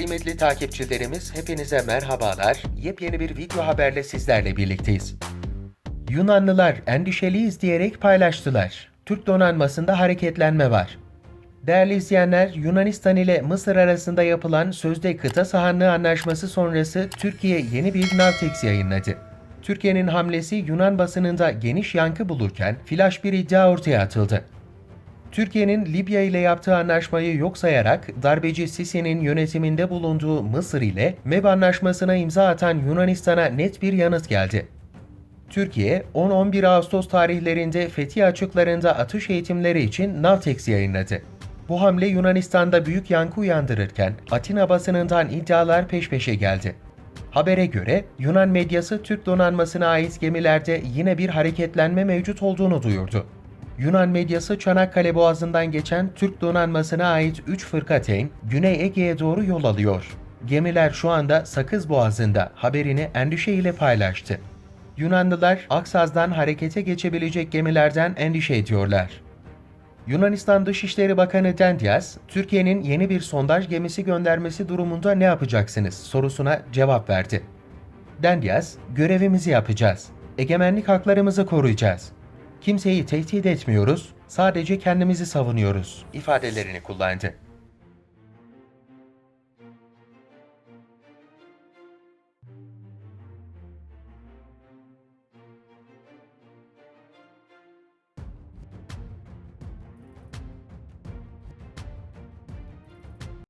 Kıymetli takipçilerimiz hepinize merhabalar. Yepyeni bir video haberle sizlerle birlikteyiz. Yunanlılar endişeliyiz diyerek paylaştılar. Türk donanmasında hareketlenme var. Değerli izleyenler, Yunanistan ile Mısır arasında yapılan sözde kıta sahanlığı anlaşması sonrası Türkiye yeni bir Navtex yayınladı. Türkiye'nin hamlesi Yunan basınında geniş yankı bulurken flash bir iddia ortaya atıldı. Türkiye'nin Libya ile yaptığı anlaşmayı yok sayarak darbeci Sisi'nin yönetiminde bulunduğu Mısır ile MEB anlaşmasına imza atan Yunanistan'a net bir yanıt geldi. Türkiye, 10-11 Ağustos tarihlerinde Fethiye açıklarında atış eğitimleri için Navtex yayınladı. Bu hamle Yunanistan'da büyük yankı uyandırırken Atina basınından iddialar peş peşe geldi. Habere göre Yunan medyası Türk donanmasına ait gemilerde yine bir hareketlenme mevcut olduğunu duyurdu. Yunan medyası Çanakkale Boğazı'ndan geçen Türk donanmasına ait 3 fırkateyn Güney Ege'ye doğru yol alıyor. Gemiler şu anda Sakız Boğazı'nda haberini endişe ile paylaştı. Yunanlılar Aksaz'dan harekete geçebilecek gemilerden endişe ediyorlar. Yunanistan Dışişleri Bakanı Dendias, Türkiye'nin yeni bir sondaj gemisi göndermesi durumunda ne yapacaksınız sorusuna cevap verdi. Dendias, görevimizi yapacağız. Egemenlik haklarımızı koruyacağız. Kimseyi tehdit etmiyoruz, sadece kendimizi savunuyoruz ifadelerini kullandı.